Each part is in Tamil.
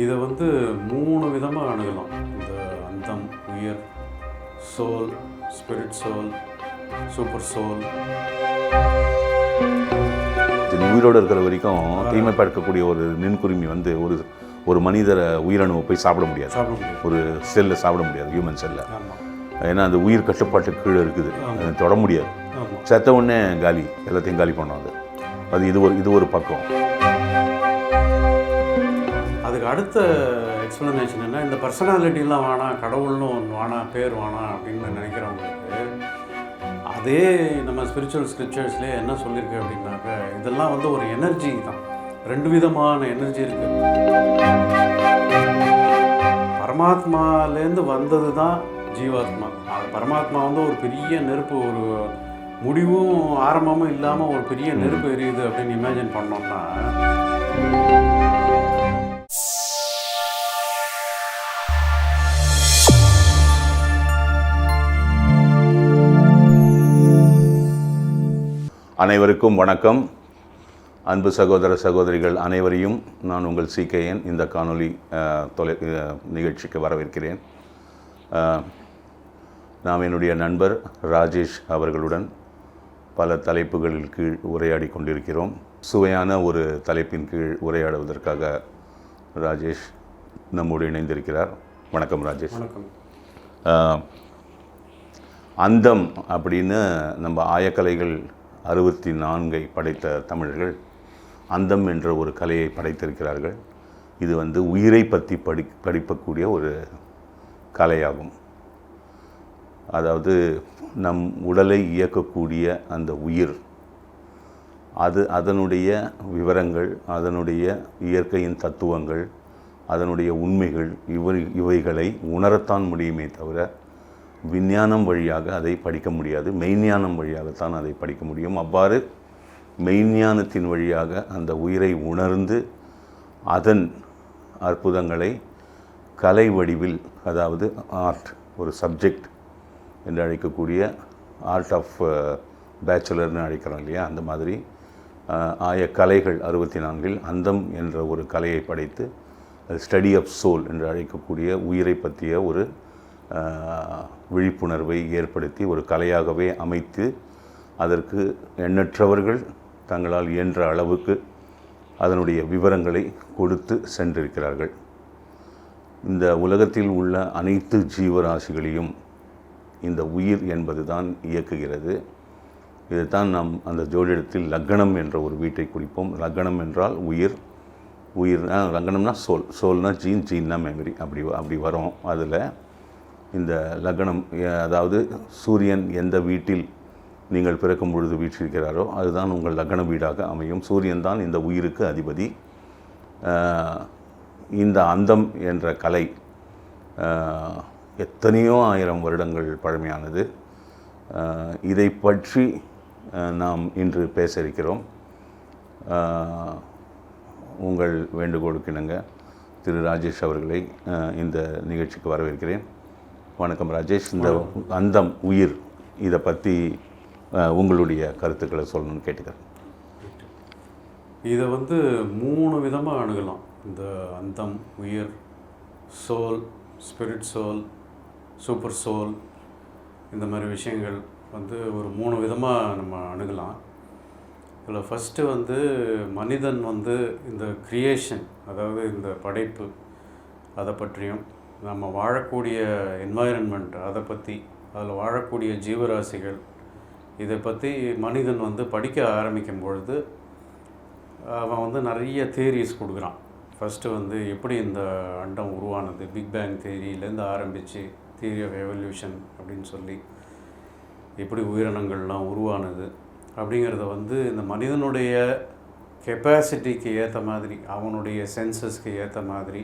இதை வந்து மூணு விதமாக அணுகலாம். இந்த அந்தம் உயிர் soul spirit soul super soul இது உயிரோடு இருக்கிற வரைக்கும் தீமை பார்க்கக்கூடிய ஒரு நின்குருமி வந்து ஒரு ஒரு மனிதரை உயிரணுவை போய் சாப்பிட முடியாது. ஒரு செல்லை சாப்பிட முடியாது ஹியூமன் செல்லை ஏன்னா அது உயிர் கட்டுப்பாட்டு கீழே இருக்குது. அதை தொட முடியாது. செத்த உடனே காலி எல்லாத்தையும் காலி பண்ணும் அது அது இது ஒரு இது ஒரு பக்கம் அதுக்கு அடுத்த எக்ஸ்ப்ளனேஷன் என்ன? இந்த பர்சனாலிட்டிலாம் வேணாம் கடவுள்னு ஒன்று வேணாம் பேர் வேணாம் அப்படின்னு நினைக்கிறவங்களுக்கு அதே நம்ம ஸ்பிரிச்சுவல் ஸ்கிரிப்சர்ஸ்லேயே என்ன சொல்லியிருக்கு அப்படின்னாக்க இதெல்லாம் வந்து ஒரு எனர்ஜி தான். ரெண்டு விதமான எனர்ஜி இருக்குது பரமாத்மாலேருந்து வந்தது தான் ஜீவாத்மா. அது பரமாத்மா வந்து ஒரு பெரிய நெருப்பு ஒரு முடிவும் ஆரம்பமும் இல்லாமல் ஒரு பெரிய நெருப்பு எரியுது அப்படின்னு இமேஜின் பண்ணோம்னா அனைவருக்கும் வணக்கம். அன்பு சகோதர சகோதரிகள் அனைவரையும் நான் உங்கள் சிகேஎன் இந்த காணொளி அஹ், தொலை நிகழ்ச்சிக்கு வரவேற்கிறேன். நாம் என்னுடைய நண்பர் ராஜேஷ் அவர்களுடன் பல தலைப்புகளில் கீழ் உரையாடி கொண்டிருக்கிறோம். சுவையான ஒரு தலைப்பின் கீழ் உரையாடுவதற்காக ராஜேஷ் நம்மோடு இணைந்திருக்கிறார். வணக்கம் ராஜேஷ். வணக்கம். அந்தம் அப்படின்னு நம்ம ஆயக்கலைகள் அறுபத்தி நான்கை படைத்த தமிழர்கள் அந்தம் என்ற ஒரு கலையை படைத்திருக்கிறார்கள். இது வந்து உயிரை பற்றி படி படிப்பக்கூடிய ஒரு கலையாகும். அதாவது நம் உடலை இயக்கக்கூடிய அந்த உயிர். அது அதனுடைய விவரங்கள் அதனுடைய இயற்கையின் தத்துவங்கள் அதனுடைய உண்மைகள் இவை இவைகளை உணரத்தான் முடியுமே தவிர விஞ்ஞானம் வழியாக அதை படிக்க முடியாது. மெய்ஞானம் வழியாகத்தான் அதை படிக்க முடியும். அவ்வாறு மெய்ஞானத்தின் வழியாக அந்த உயிரை உணர்ந்து அதன் அற்புதங்களை கலை வடிவில் அதாவது ஆர்ட் ஒரு சப்ஜெக்ட் என்று அழைக்கக்கூடிய ஆர்ட் ஆஃப் பேச்சுலர்னு அழைக்கிறோம் இல்லையா? அந்த மாதிரி uh, ஆய கலைகள் அறுபத்தி நான்கில் அந்தம் என்ற ஒரு கலையை படைத்து ஸ்டடி ஆஃப் சோல் என்று அழைக்கக்கூடிய உயிரை பற்றிய ஒரு விழிப்புணர்வை ஏற்படுத்தி ஒரு கலையாகவே அமைத்து அதற்கு எண்ணற்றவர்கள் தங்களால் இயன்ற அளவுக்கு அதனுடைய விவரங்களை கொடுத்து சென்றிருக்கிறார்கள். இந்த உலகத்தில் உள்ள அனைத்து ஜீவராசிகளையும் இந்த உயிர் என்பது தான் இயக்குகிறது. இதுதான் நாம் அந்த ஜோதிடத்தில் லக்னம் என்ற ஒரு வீட்டை குறிப்போம். லக்னம் என்றால் உயிர். உயிர்னா லக்னம்னா சோல். சோல்னா ஜீன் ஜீன்னா மெமரி அப்படி அப்படி வரும். அதில் இந்த லக்னம் அதாவது சூரியன் எந்த வீட்டில் நீங்கள் பிறக்கும் பொழுது வீற்றிருக்கிறாரோ அதுதான் உங்கள் லக்ன வீடாக அமையும். சூரியன் தான் இந்த உயிருக்கு அதிபதி. இந்த அந்தம் என்ற கலை எத்தனையோ ஆயிரம் வருடங்கள் பழமையானது. இதை பற்றி நாம் இன்று பேச இருக்கிறோம் உங்கள் வேண்டுகோளுக்கு இணங்க திரு ராஜேஷ் அவர்களை இந்த நிகழ்ச்சிக்கு வரவேற்கிறேன். வணக்கம் ராஜேஷ். இந்த அந்தம் உயிர் இதை பற்றி உங்களுடைய கருத்துக்களை சொல்லணும்னு கேட்டுக்கிறேன். இதை வந்து மூணு விதமாக அணுகலாம். இந்த அந்தம் உயிர் soul spirit soul super soul இந்த மாதிரி விஷயங்கள் வந்து ஒரு மூணு விதமாக நம்ம அணுகலாம். இதில் ஃபஸ்ட்டு வந்து மனிதன் வந்து இந்த கிரியேஷன் அதாவது இந்த படைப்பு அதை பற்றியும் நம்ம வாழக்கூடிய என்வாயரன்மெண்ட் அதை பற்றி அதில் வாழக்கூடிய ஜீவராசிகள் இதை பற்றி மனிதன் வந்து படிக்க ஆரம்பிக்கும் பொழுது அவன் வந்து நிறைய தியரிஸ் கொடுக்குறான். ஃபஸ்ட்டு வந்து எப்படி இந்த அண்டம் உருவானது? பிக் பேங் தேரியிலேருந்து ஆரம்பித்து தியரி ஆஃப் எவல்யூஷன் அப்படின்னு சொல்லி எப்படி உயிரினங்கள்லாம் உருவானது? அப்படிங்கிறத வந்து இந்த மனிதனுடைய கெப்பாசிட்டிக்கு ஏற்ற மாதிரி அவனுடைய சென்சஸ்க்கு ஏற்ற மாதிரி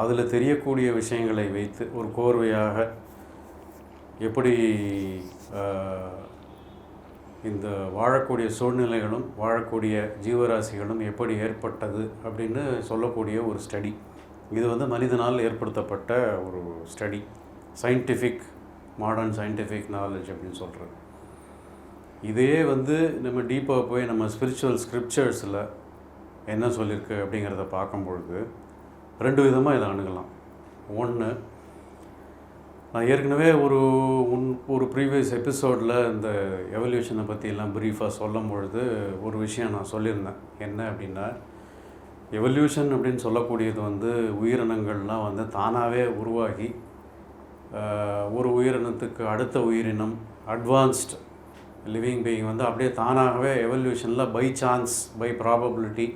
அதில் தெரியக்கூடிய விஷயங்களை வைத்து ஒரு கோர்வையாக எப்படி இந்த வாழக்கூடிய சூழ்நிலைகளும் வாழக்கூடிய ஜீவராசிகளும் எப்படி ஏற்பட்டது அப்படின்னு சொல்லக்கூடிய ஒரு ஸ்டடி. இது வந்து மனிதனால் ஏற்படுத்தப்பட்ட ஒரு study. Scientific modern scientific knowledge அப்படின்னு சொல்கிறது இதே வந்து நம்ம டீப்பாக போய் நம்ம ஸ்பிரிச்சுவல் ஸ்கிரிப்சர்ஸில் என்ன சொல்லியிருக்கு அப்படிங்கிறத பார்க்கும்பொழுது ரெண்டு விதமாக இதை அணுகலாம். ஒன்று நான் ஏற்கனவே ஒரு உன் ஒரு ப்ரீவியஸ் எபிசோடில் இந்த எவல்யூஷனை பற்றியெல்லாம் ப்ரீஃபாக சொல்லும் பொழுது ஒரு விஷயம் நான் சொல்லியிருந்தேன். என்ன அப்படின்னா எவல்யூஷன் அப்படின்னு சொல்லக்கூடியது வந்து உயிரினங்கள்லாம் வந்து தானாகவே உருவாகி ஒரு உயிரினத்துக்கு அடுத்த உயிரினம் அட்வான்ஸ்ட் லிவிங் பீயிங் வந்து அப்படியே தானாகவே எவல்யூஷனில் பை சான்ஸ் பை ப்ராபபிலிட்டி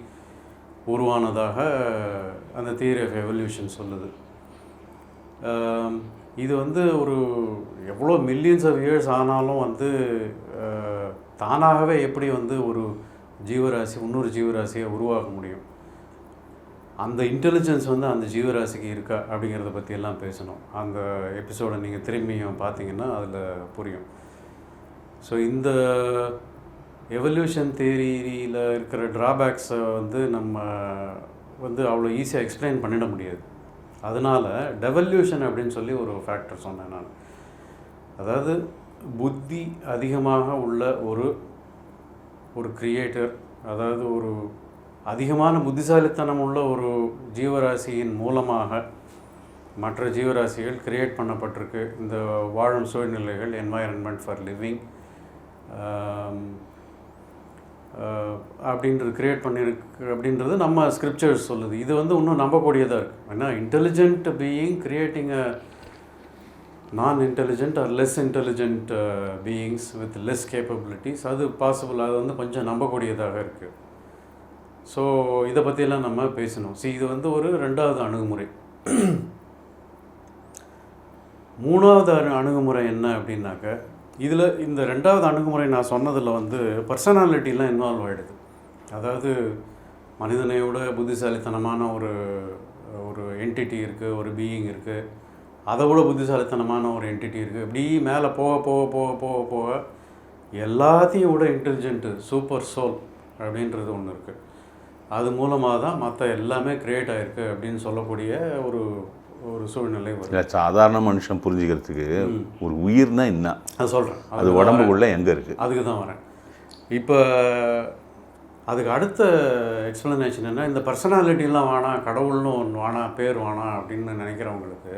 உருவானதாக அந்த தியரி ஆஃப் எவல்யூஷன் சொல்லுது. இது வந்து ஒரு எவ்வளோ மில்லியன்ஸ் ஆஃப் இயர்ஸ் ஆனாலும் வந்து தானாகவே எப்படி வந்து ஒரு ஜீவராசி இன்னொரு ஜீவராசியை உருவாக்க முடியும்? அந்த இன்டெலிஜென்ஸ் வந்து அந்த ஜீவராசிக்கு இருக்கா அப்படிங்கிறத பற்றியெல்லாம் பேசணும். அந்த எபிசோடை நீங்கள் திரும்பியும் பார்த்தீங்கன்னா அதில் புரியும். ஸோ இந்த எவல்யூஷன் தேரியில் இருக்கிற ட்ராபேக்ஸை வந்து நம்ம வந்து அவ்வளோ ஈஸியாக எக்ஸ்பிளைன் பண்ணிட முடியாது. அதனால் டெவல்யூஷன் அப்படின்னு சொல்லி ஒரு ஃபேக்டர் சொன்னேன் நான். அதாவது புத்தி அதிகமாக உள்ள ஒரு ஒரு கிரியேட்டர் அதாவது ஒரு அதிகமான புத்திசாலித்தனம் உள்ள ஒரு ஜீவராசியின் மூலமாக மற்ற ஜீவராசிகள் கிரியேட் பண்ணப்பட்டிருக்கு. இந்த வாழும் சூழ்நிலைகள் என்வாயரன்மெண்ட் ஃபார் லிவிங் அப்படின்றது கிரியேட் பண்ணியிருக்கு அப்படின்றது நம்ம ஸ்கிரிப்சர்ஸ் சொல்லுது. இது வந்து இன்னும் நம்பக்கூடியதாக இருக்குது ஏன்னா intelligent being creating a non intelligent or less intelligent beings with less capabilities அது பாசிபிள் அது வந்து கொஞ்சம் நம்பக்கூடியதாக இருக்குது ஸோ இதை பற்றியெல்லாம் நம்ம பேசணும். See இது வந்து ஒரு ரெண்டாவது அணுகுமுறை. மூணாவது அணு அணுகுமுறை என்ன அப்படின்னாக்க இதில் இந்த ரெண்டாவது அணுகுமுறை நான் சொன்னதில் வந்து பர்சனாலிட்டிலாம் இன்வால்வ் ஆகிடுது அதாவது மனிதனை விட புத்திசாலித்தனமான ஒரு ஒரு என்டிட்டி இருக்குது ஒரு பீயிங் இருக்குது அதை விட புத்திசாலித்தனமான ஒரு என்டிட்டி இருக்குது இப்படி மேலே போக போக போக போக போக எல்லாத்தையும் விட இன்டெலிஜென்ட்டு சூப்பர் சோல் அப்படின்றது ஒன்று இருக்குது அது மூலமாக தான் மற்ற எல்லாமே க்ரியேட் ஆகிருக்கு அப்படின்னு சொல்லக்கூடிய ஒரு ஒரு சூழ்நிலை இல்லை சாதாரண மனுஷன் புரிஞ்சுக்கிறதுக்கு ஒரு உயிர்னா என்ன? அது சொல்கிறேன் அது உடம்புக்குள்ள எங்கே இருக்குது அதுக்கு தான் வரேன். இப்போ அதுக்கு அடுத்த எக்ஸ்ப்ளனேஷன் என்ன? இந்த பர்சனாலிட்டிலாம் வேணாம் கடவுள்னு ஒன்று வேணாம் பேர் வேணாம் அப்படின்னு நினைக்கிறவங்களுக்கு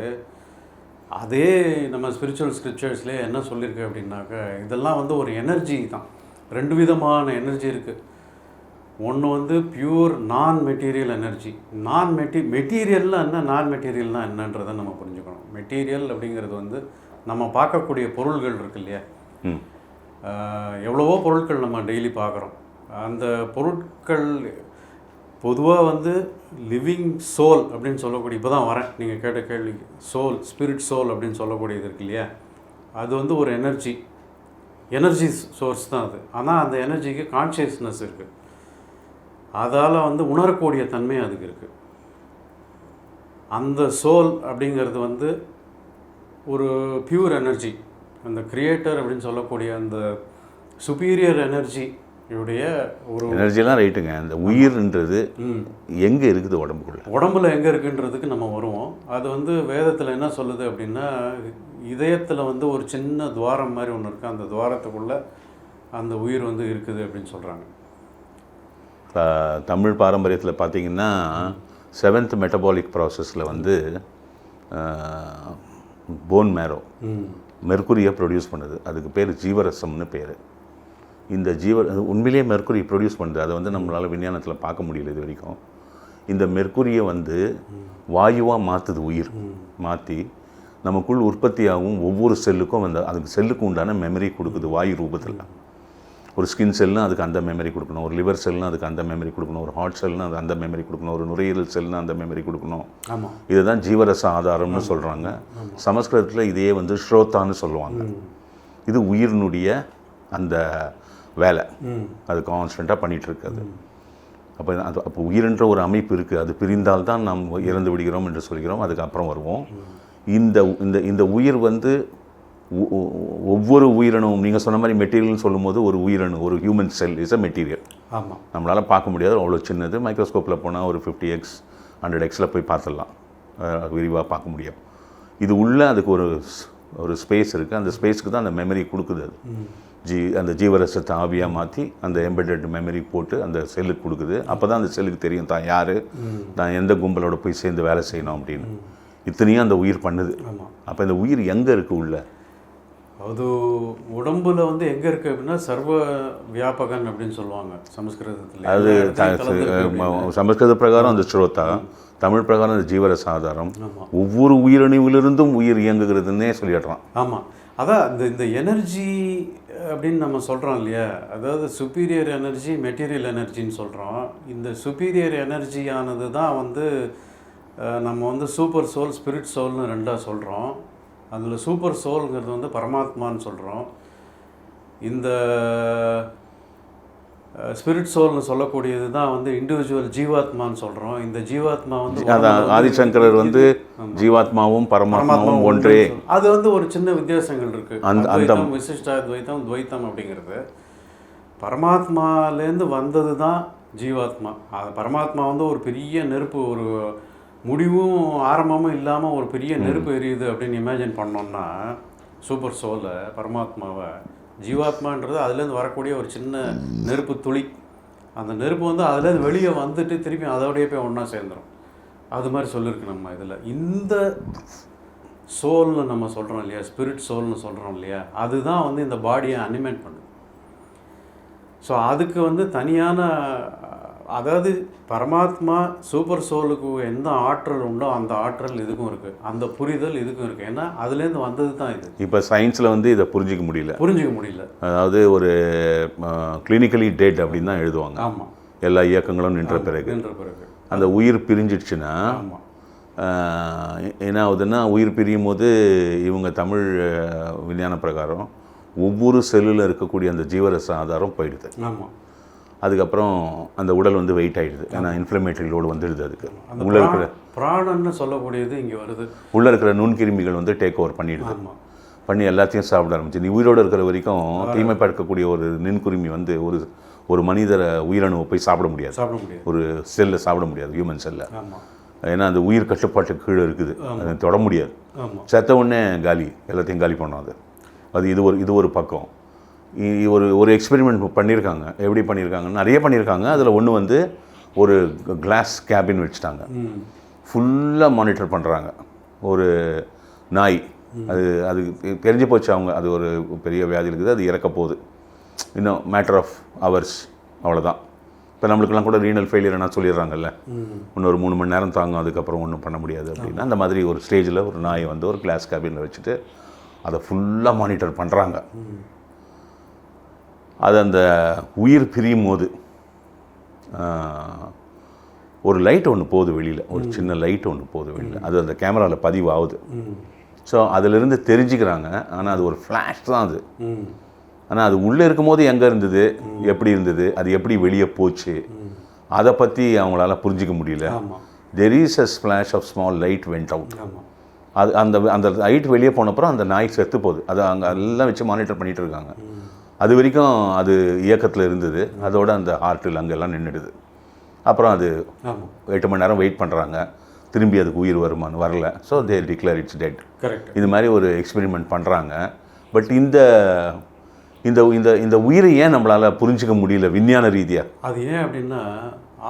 அதே நம்ம ஸ்பிரிச்சுவல் ஸ்கிரிப்சர்ஸ்லேயே என்ன சொல்லியிருக்கு அப்படின்னாக்க இதெல்லாம் வந்து ஒரு எனர்ஜி தான். ரெண்டு விதமான எனர்ஜி இருக்குது ஒன்று வந்து பியூர் நான் மெட்டீரியல் எனர்ஜி நான் மெட்டி மெட்டீரியல்னா என்ன நான் மெட்டீரியல்னா என்னன்றதை நம்ம புரிஞ்சுக்கணும். மெட்டீரியல் அப்படிங்கிறது வந்து நம்ம பார்க்கக்கூடிய பொருள்கள் இருக்கு இல்லையா? எவ்வளவோ பொருட்கள் நம்ம டெய்லி பார்க்குறோம். அந்த பொருட்கள் பொதுவாக வந்து லிவிங் சோல் அப்படின்னு சொல்லக்கூடிய இப்போ தான் வரேன். நீங்கள் கேட்ட கேள்விக்கு சோல் ஸ்பிரிட் சோல் அப்படின்னு சொல்லக்கூடியது இருக்கு இல்லையா? அது வந்து ஒரு எனர்ஜி எனர்ஜி சோர்ஸ் தான் அது. ஆனால் அந்த எனர்ஜிக்கு கான்ஷியஸ்னஸ் இருக்குது அதால் வந்து உணரக்கூடிய தன்மை அதுக்கு இருக்குது அந்த சோல் அப்படிங்கிறது வந்து ஒரு பியூர் எனர்ஜி அந்த கிரியேட்டர் அப்படின்னு சொல்லக்கூடிய அந்த சுப்பீரியர் எனர்ஜி உடைய ஒரு எனர்ஜிலாம் ரைட்டுங்க அந்த உயிர்ன்றது எங்கே இருக்குது உடம்புக்குள்ள? உடம்புல எங்கே இருக்குன்றதுக்கு நம்ம வருவோம். அது வந்து வேதத்தில் என்ன சொல்லுது அப்படின்னா இதயத்தில் வந்து ஒரு சின்ன துவாரம் மாதிரி ஒன்று இருக்குது அந்த துவாரத்துக்குள்ளே அந்த உயிர் வந்து இருக்குது அப்படின்னு சொல்கிறாங்க தமிழ் பாரம்பரியத்தில் பார்த்திங்கன்னா செவன்த் மெட்டபாலிக் ப்ராசஸில் வந்து போன் மேரோ மெர்குரியை ப்ரொடியூஸ் பண்ணுது. அதுக்கு பேர் ஜீவரசம்னு பேர். இந்த ஜீவ உண்மையிலேயே மெர்குரி ப்ரொடியூஸ் பண்ணுது. அதை வந்து நம்மளால் விஞ்ஞானத்தில் பார்க்க முடியல இது வரைக்கும். இந்த மெர்குரியை வந்து வாயுவாக மாற்றுது உயிர். மாற்றி நமக்குள் உற்பத்தியாகவும் ஒவ்வொரு செல்லுக்கும் அந்த அதுக்கு செல்லுக்கு உண்டான மெமரி கொடுக்குது வாயு ரூபத்தில். ஒரு ஸ்கின் செல்னா அதுக்கு அந்த மெமரி கொடுக்கணும். ஒரு லிவர் செல்னா அதுக்கு அந்த மெமரி கொடுக்கணும். ஒரு ஹார்ட் செல்னா அது அந்த மெமரி கொடுக்கணும். ஒரு நுரையீரல் செல்னா அந்த மெமரி கொடுக்கணும். ஆமாம் இதை தான் ஜீவரச ஆதாரம்னு சொல்கிறாங்க சமஸ்கிருதத்தில் இதையே வந்து ஸ்ரோத்தான்னு சொல்லுவாங்க. இது உயிரினுடைய அந்த வேலை. அது கான்ஸ்டண்ட்டாக பண்ணிகிட்டு இருக்குது அப்போ அது அப்போ உயிரென்ற ஒரு அமைப்பு இருக்குது அது பிரிந்தால் தான் நாம் இறந்து விடுகிறோம் என்று சொல்கிறோம். அதுக்கப்புறம் வருவோம். இந்த இந்த இந்த உயிர் வந்து ஒவ்வொரு உயிரினமும் நீங்கள் சொன்ன மாதிரி மெட்டீரியல்னு சொல்லும்போது ஒரு உயிரணு ஒரு human cell is a material ஆமாம் நம்மளால் பார்க்க முடியாது அவ்வளோ சின்னது. மைக்ரோஸ்கோப்பில் போனால் ஒரு ஃபிஃப்டி எக்ஸ் ஹண்ட்ரட் எக்ஸில் போய் பார்த்துடலாம். விரிவாக பார்க்க முடியும். இது உள்ள அதுக்கு ஒரு ஒரு ஸ்பேஸ் இருக்குது அந்த ஸ்பேஸ்க்கு தான் அந்த மெமரி கொடுக்குது அது. ஜீ அந்த ஜீவரசத்தை ஆவியாக மாற்றி அந்த எம்பெடட் மெமரி போட்டு அந்த செல்லுக்கு கொடுக்குது. அப்போ தான் அந்த செல்லுக்கு தெரியும் தான் யார்? தான் எந்த கும்பலோட போய் சேர்ந்து வேலை செய்யணும் அப்படின்னு. இத்தனையும் அந்த உயிர் பண்ணுது. அப்போ இந்த உயிர் எங்கே இருக்குது உள்ள? அது உடம்புல வந்து எங்க இருக்கு அப்படின்னா சர்வ வியாபகன் அப்படின்னு சொல்லுவாங்க சமஸ்கிருதத்தில். அது சமஸ்கிருத பிரகாரம் அந்த ஸ்ரோதா தமிழ் பிரகாரம் அந்த ஜீவரச ஆதாரம் ஆமா. ஒவ்வொரு உயிரணுவிலிருந்தும் உயிர் இயங்குகிறதுன்னே சொல்லிடுறான். ஆமாம் அதான் இந்த இந்த எனர்ஜி அப்படின்னு நம்ம சொல்கிறோம் இல்லையா? அதாவது சுப்பீரியர் எனர்ஜி மெட்டீரியல் எனர்ஜின்னு சொல்கிறோம் இந்த சுப்பீரியர் எனர்ஜியானது தான் வந்து நம்ம வந்து சூப்பர் சோல் ஸ்பிரிட் சோல்னு ரெண்டாக சொல்கிறோம் அதில் சூப்பர் சோல்ங்கிறது வந்து பரமாத்மான்னு சொல்கிறோம் இந்த ஸ்பிரிட் சோல்னு சொல்லக்கூடியது தான் வந்து இண்டிவிஜுவல் ஜீவாத்மான்னு சொல்கிறோம் இந்த ஜீவாத்மா வந்து அதான் ஆதிசங்கரர் வந்து ஜீவாத்மாவும் பரமாத்மாவும் ஒன்றே. அது வந்து ஒரு சின்ன வித்தியாசங்கள் இருக்கு. அந்த- அத்வைத்தம் விசிஷ்டாத்வைத்தம் துவைத்தம் அப்படிங்கிறது. பரமாத்மாலேருந்து வந்தது தான் ஜீவாத்மா. அது பரமாத்மா வந்து ஒரு பெரிய நெருப்பு ஒரு முடிவும் ஆரம்பமும் இல்லாமல் ஒரு பெரிய நெருப்பு எரியுது அப்படின்னு இமேஜின் பண்ணோம்னா சூப்பர் சோலை பரமாத்மாவை ஜீவாத்மான்றது அதுலேருந்து வரக்கூடிய ஒரு சின்ன நெருப்பு துளி. அந்த நெருப்பு வந்து அதுலேருந்து வெளியே வந்துட்டு திருப்பி அதோடய போய் ஒன்றா சேர்ந்துரும். அது மாதிரி சொல்லியிருக்கு நம்ம இதில். இந்த சோல்னு நம்ம சொல்கிறோம் இல்லையா? ஸ்பிரிட் சோல்னு சொல்கிறோம் இல்லையா? அதுதான் வந்து இந்த பாடியை அனிமேட் பண்ணுது. ஸோ அதுக்கு வந்து தனியான அதாவது பரமாத்மா சூப்பர் சோலுக்கு எந்த ஆற்றல் உண்டோ அந்த ஆற்றல் இதுக்கும் இருக்குது அந்த புரிதல் இதுக்கும் இருக்குது ஏன்னா அதுலேருந்து வந்தது தான் இது. இப்போ சயின்ஸில் வந்து இதை புரிஞ்சிக்க முடியல. புரிஞ்சுக்க முடியல. அதாவது ஒரு கிளினிக்கலி டெட் அப்படின்னு தான் எழுதுவாங்க. ஆமாம் எல்லா இயக்கங்களும் நின்ற பிறகு. என்ற பிறகு. அந்த உயிர் பிரிஞ்சிடுச்சுன்னா ஆமாம் என்ன ஆகுதுன்னா உயிர் பிரியும் போது இவங்க தமிழ் விஞ்ஞான பிரகாரம் ஒவ்வொரு செல்லில் இருக்கக்கூடிய அந்த ஜீவரச ஆதாரம் போயிடுது. ஆமாம் அதுக்கப்புறம் அந்த உடல் வந்து வெயிட் ஆயிடுது. ஏன்னா இன்ஃப்ளமேட்டரி லோடு வந்துடுது அதுக்கு. உள்ளே இருக்கிற பிரா- பிராணன்னு சொல்லக்கூடியது இங்கே வருது. உள்ளே இருக்கிற நுண்கிருமிகள் வந்து டேக் ஓவர் பண்ணிடுது. பண்ணி எல்லாத்தையும் சாப்பிட ஆரம்பிச்சு. நீ உயிரோடு இருக்கிற வரைக்கும் தீமை பார்க்கக்கூடிய ஒரு நுண்குருமி வந்து ஒரு ஒரு மனிதரை உயிரணுவை போய் சாப்பிட முடியாது. சாப்பிட முடியாது. ஒரு செல்லை சாப்பிட முடியாது ஹியூமன் செல்லை ஏன்னா அந்த உயிர் கட்டுப்பாட்டுக்கு கீழே இருக்குது. அதை தொட முடியாது. செத்த உடனே காலி. எல்லாத்தையும் காலி பண்ணோம் அது. அது இது ஒரு இது ஒரு பக்கம். ஒரு ஒரு எக்ஸ்பெரிமெண்ட் பண்ணியிருக்காங்க எப்படி பண்ணியிருக்காங்க நிறைய பண்ணியிருக்காங்க அதில் ஒன்று வந்து ஒரு கிளாஸ் கேபின் வச்சுட்டாங்க. ஃபுல்லாக மானிட்டர் பண்ணுறாங்க ஒரு நாய். அது அது தெரிஞ்சு போச்சு அவங்க. அது ஒரு பெரிய வியாதி இருக்குது. அது இறக்க போகுது. இன்னும் மேட்டர் ஆஃப் ஹவர்ஸ் அவ்வளோதான் இப்போ நம்மளுக்கெல்லாம் கூட ரீனல் ஃபெயிலியர்னா சொல்லிடுறாங்கல்ல. இன்னொரு மூணு மணி நேரம் தாங்கும். அதுக்கப்புறம் ஒன்றும் பண்ண முடியாது அப்படின்னா அந்த மாதிரி ஒரு ஸ்டேஜில் ஒரு நாயை வந்து ஒரு கிளாஸ் கேபினில் வச்சுட்டு அதை ஃபுல்லாக மானிட்டர் பண்ணுறாங்க அது அந்த உயிர் பிரியும் போது ஒரு லைட் ஒன்று போகுது வெளியில். ஒரு சின்ன லைட் ஒன்று போகுது வெளியில். அது அந்த கேமராவில் பதிவு ஆகுது ஸோ அதிலிருந்து தெரிஞ்சுக்கிறாங்க. ஆனால் அது ஒரு ஃப்ளாஷ் தான் அது. ஆனால் அது உள்ளே இருக்கும்போது எங்கே இருந்தது? எப்படி இருந்தது? அது எப்படி வெளியே போச்சு? அதை பற்றி அவங்களால புரிஞ்சிக்க முடியல. There is a splash of small light went out அது அந்த அந்த லைட் வெளியே போனப்புறம் அந்த நாய் செத்து போகுது. அதை அங்கே எல்லாம் வச்சு மானிட்டர் பண்ணிட்டு இருக்காங்க. அது வரைக்கும் அது இயக்கத்தில் இருந்தது. அதோட அந்த ஹார்ட்டில் அங்கெல்லாம் நின்றுடுது அப்புறம் அது எட்டு மணி நேரம் வெயிட் பண்ணுறாங்க திரும்பி அதுக்கு உயிர் வருமான்னு வரல. So they declare it's dead correct இது மாதிரி ஒரு எக்ஸ்பெரிமெண்ட் பண்ணுறாங்க பட் இந்த இந்த இந்த இந்த உயிரை ஏன் நம்மளால் புரிஞ்சிக்க முடியல விஞ்ஞான ரீதியாக அது ஏன் அப்படின்னா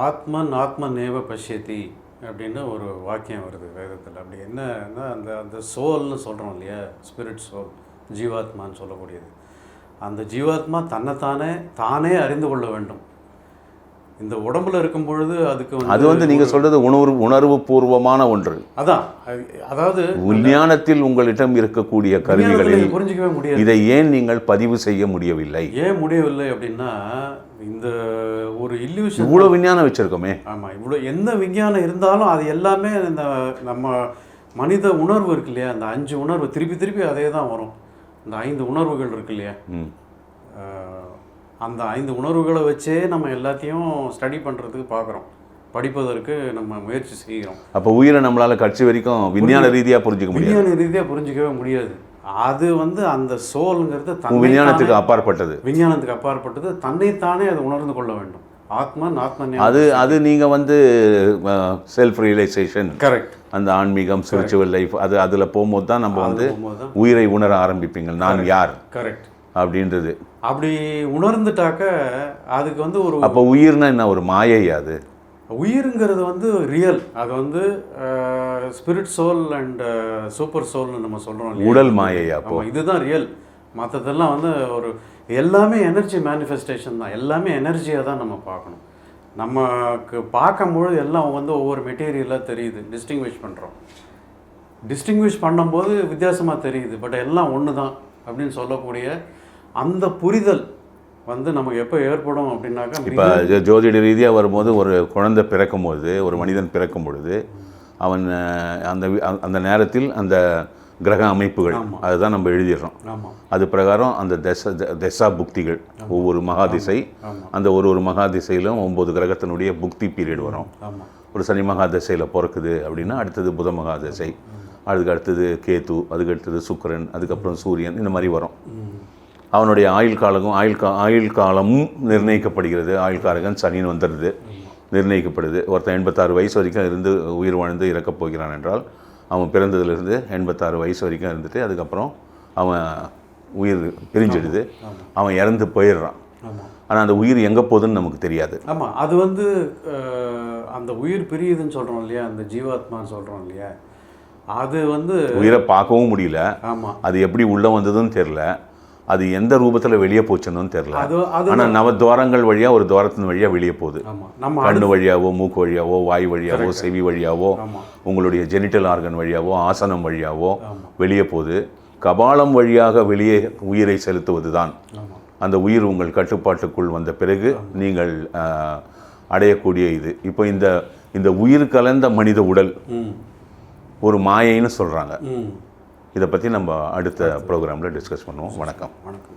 ஆத்மன் ஆத்ம நேவ பஷ்யதி அப்படின்னு ஒரு வாக்கியம் வருது வேதத்தில். அப்படி என்னன்னா அந்த அந்த சோல்னு சொல்கிறோம் இல்லையா? ஸ்பிரிட் சோல் ஜீவாத்மான்னு சொல்லக்கூடியது. அந்த ஜீவாத்மா தன்னைத்தானே தானே அறிந்து கொள்ள வேண்டும். இந்த உடம்புல இருக்கும் பொழுது அதுக்கு அது வந்து நீங்கள் சொல்கிறது உணர்வு உணர்வு பூர்வமான ஒன்று. அதான் அது- அதாவது விஞ்ஞானத்தில் உங்களிடம் இருக்கக்கூடிய கருவிகளில் இதை புரிஞ்சிக்கவே முடியாது. இதை ஏன் நீங்கள் பதிவு செய்ய முடியவில்லை? ஏன் முடியவில்லை அப்படின்னா இந்த ஒரு இல்லியூஷன் இவ்வளோ விஞ்ஞானம் வச்சிருக்கோமே. ஆமாம் இவ்வளோ எந்த விஞ்ஞானம் இருந்தாலும் அது எல்லாமே இந்த நம்ம மனித உணர்வு இருக்கு இல்லையா? அந்த அஞ்சு உணர்வு திருப்பி திருப்பி அதே தான் வரும். இந்த ஐந்து உணர்வுகள் இருக்கு இல்லையா? அந்த ஐந்து உணர்வுகளை வச்சே நம்ம எல்லாத்தையும் ஸ்டடி பண்ணுறதுக்கு பார்க்குறோம். படிப்பதற்கு நம்ம முயற்சி செய்கிறோம். அப்போ உயிரை நம்மளால் கட்சி வரைக்கும் விஞ்ஞான ரீதியாக புரிஞ்சிக்க முடியாது. விஞ்ஞான ரீதியாக புரிஞ்சிக்கவே முடியாது. அது வந்து அந்த சோல்ங்கிறது விஞ்ஞானத்துக்கு அப்பாற்பட்டது. விஞ்ஞானத்துக்கு அப்பாற்பட்டது. தன்னைத்தானே அது உணர்ந்து கொள்ள வேண்டும். ஆத்மன் ஆத்மன் அது அது நீங்கள் வந்து செல்ஃப் ரியலைசேஷன் கரெக்ட் அந்த ஆன்மீகம் ஸ்பிரிச்சுவல் லைஃப் அது அதில் போகும்போது தான் நம்ம வந்து உயிரை உணர ஆரம்பிப்பீங்க. நான் யார்? கரெக்ட் அப்படின்றது. அப்படி உணர்ந்துட்டாக்க அதுக்கு வந்து ஒரு அப்போ உயிர்னா என்ன? ஒரு மாயை அது. உயிருங்கிறது வந்து ரியல் அது வந்து ஸ்பிரிட் சோல் அண்ட் சூப்பர் சோல்னு நம்ம சொல்கிறோம் உடல் மாயையா அப்போ. இதுதான் ரியல் மற்றதெல்லாம் வந்து ஒரு எல்லாமே எனர்ஜி மேனிஃபெஸ்டேஷன் தான். எல்லாமே எனர்ஜியாக தான் நம்ம பார்க்கணும். நமக்கு பார்க்கும்பொழுது எல்லாம் வந்து ஒவ்வொரு மெட்டீரியலாக தெரியுது டிஸ்டிங்விஷ் பண்ணுறோம் டிஸ்டிங்விஷ் பண்ணும்போது வித்தியாசமாக தெரியுது பட் எல்லாம் ஒன்று தான் அப்படின்னு சொல்லக்கூடிய அந்த புரிதல் வந்து நமக்கு எப்போ ஏற்படும் அப்படின்னாக்கா இப்போ ஜோதிட ரீதியாக வரும்போது ஒரு குழந்தை பிறக்கும் பொழுது ஒரு மனிதன் பிறக்கும் பொழுது அவன் அந்த- அந்த நேரத்தில் அந்த கிரக அமைப்புகள். அதுதான் நம்ம எழுதிடுறோம். அது பிரகாரம் அந்த தச தசா புக்திகள். ஒவ்வொரு மகாதிசை அந்த ஒரு ஒரு மகாதிசையிலும் ஒம்பது கிரகத்தினுடைய புக்தி பீரியட் வரும். ஒரு சனி மகாதசையில் பிறக்குது அப்படின்னா அடுத்தது புத மகாதசை. அதுக்கு அடுத்தது கேது அதுக்கு அடுத்தது சுக்கிரன் அதுக்கப்புறம் சூரியன் இந்த மாதிரி வரும். அவனுடைய ஆயுள் காலமும் ஆயுள் கா ஆயுள் காலமும் நிர்ணயிக்கப்படுகிறது. ஆயுள் காரகன் சனின்னு வந்துடுது. நிர்ணயிக்கப்படுது. ஒருத்தன் எண்பத்தாறு வயசு வரைக்கும் இருந்து உயிர் வாழ்ந்து இறக்கப் போகிறான் என்றால் அவன் பிறந்ததுலேருந்து எண்பத்தாறு வயசு வரைக்கும் இருந்துட்டு அதுக்கப்புறம் அவன் உயிர் பிரிஞ்சிடுது. அவன் இறந்து போயிடுறான். ஆனால் அந்த உயிர் எங்கே போகுதுன்னு நமக்கு தெரியாது. ஆமாம் அது வந்து அந்த உயிர் பிரியுதுன்னு சொல்கிறோம் இல்லையா? அந்த ஜீவாத்மான்னு சொல்கிறோம் இல்லையா? அது வந்து உயிரை பார்க்கவும் முடியல. ஆமாம் அது எப்படி உள்ளே வந்ததுன்னு தெரில. அது எந்த ரூபத்தில் வெளியே போச்சுன்னு அது ஆனால் நவ துவாரங்கள் வழியாக ஒரு துவாரத்தின் வழியாக வெளியே போகுது. கண்ணு வழியாவோ மூக்கு வழியாவோ வாய் வழியாவோ செவி வழியாவோ உங்களுடைய ஜெனிட்டல் ஆர்கன் வழியாவோ ஆசனம் வழியாவோ வெளியே போகுது. கபாலம் வழியாக வெளியே உயிரை செலுத்துவது தான் அந்த உயிர் உங்கள் கட்டுப்பாட்டுக்குள் வந்த பிறகு நீங்கள் அடையக்கூடிய இது. இப்போ இந்த இந்த உயிர் கலந்த மனித உடல் ஒரு மாயைன்னு சொல்கிறாங்க இதை பற்றி நம்ம அடுத்த ப்ரோக்ராமில் டிஸ்கஸ் பண்ணுவோம். வணக்கம். வணக்கம்.